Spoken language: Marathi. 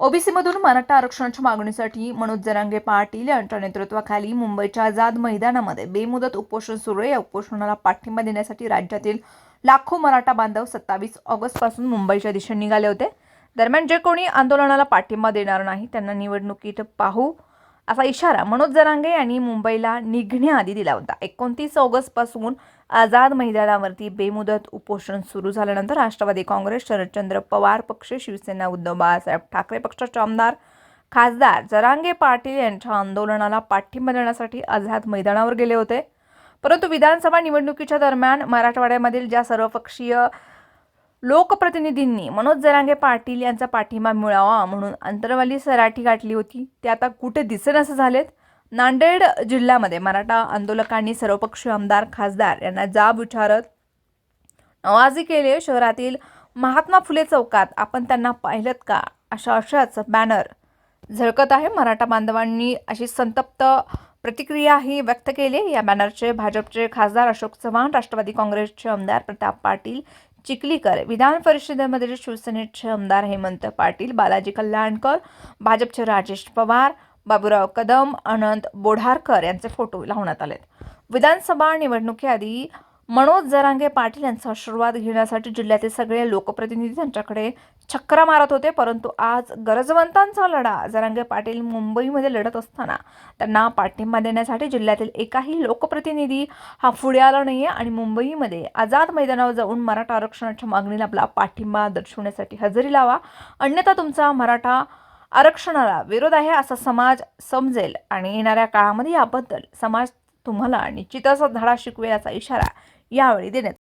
ओबीसीमधून मराठा आरक्षणाच्या मागणीसाठी मनोज जरांगे पाटील यांच्या नेतृत्वाखाली मुंबईच्या आझाद मैदानामध्ये बेमुदत उपोषण सुरू आहे. या उपोषणाला पाठिंबा देण्यासाठी राज्यातील लाखो मराठा बांधव सत्तावीस ऑगस्टपासून मुंबईच्या दिशेने निघाले होते. दरम्यान जे कोणी आंदोलनाला पाठिंबा देणार नाही त्यांना निवडणुकीत पाहू असा इशारा मनोज जरांगे यांनी मुंबईला निघण्याआधी दिला होता. एकोणतीस ऑगस्टपासून आझाद मैदानावरती बेमुदत उपोषण सुरू झाल्यानंतर राष्ट्रवादी काँग्रेस शरदचंद्र पवार पक्ष शिवसेना उद्धव बाळासाहेब ठाकरे पक्षाचे आमदार खासदार जरांगे पाटील यांच्या आंदोलनाला पाठिंबा देण्यासाठी आझाद मैदानावर गेले होते. परंतु विधानसभा निवडणुकीच्या दरम्यान मराठवाड्यामधील ज्या सर्वपक्षीय लोकप्रतिनिधींनी मनोज जरांगे पाटील यांचा पाठिंबा मिळावा म्हणून अंतरवाली सराठी गाठली होती. ते आता कुठे दिसेनासे झालेत? नांदेड जिल्ह्यामध्ये मराठा आंदोलकांनी सर्वपक्षीय आमदार खासदार यांना जाब विचारत नवाजी केले शहरातील महात्मा फुले चौकात. आपण त्यांना पाहिलं का? अशा अशाच बॅनर झळकत आहे. मराठा बांधवांनी अशी संतप्त प्रतिक्रियाही व्यक्त केली. या बॅनरचे भाजपचे खासदार अशोक चव्हाण राष्ट्रवादी काँग्रेसचे आमदार प्रताप पाटील चिखलीकर विधान परिषदेमध्ये शिवसेनेचे आमदार हेमंत पाटील बालाजी कल्याणकर भाजपचे राजेश पवार बाबूराव कदम अनंत बोढारकर यांचे फोटो लावण्यात आलेत. विधानसभा निवडणुकीआधी मनोज जरांगे पाटील यांचा आशीर्वाद घेण्यासाठी जिल्ह्यातील सगळे लोकप्रतिनिधी त्यांच्याकडे चक्रा मारत होते परंतु आज गरजवंतांचा लढा. जरांगे पाटील मुंबईमध्ये लढत असताना त्यांना पाठिंबा देण्यासाठी जिल्ह्यातील एकाही लोकप्रतिनिधी हा पुढे आला नाही आहे आणि मुंबईमध्ये आझाद मैदानावर जाऊन मराठा आरक्षणाच्या मागणीला आपला पाठिंबा दर्शवण्यासाठी हजेरी लावा. अन्यथा तुमचा मराठा आरक्षणाला विरोध आहे असा समाज समजेल आणि येणाऱ्या काळामध्ये याबद्दल समाज तुम्हाला निश्चितच धडा शिकवेल याचा इशारा यावेळी देण्यात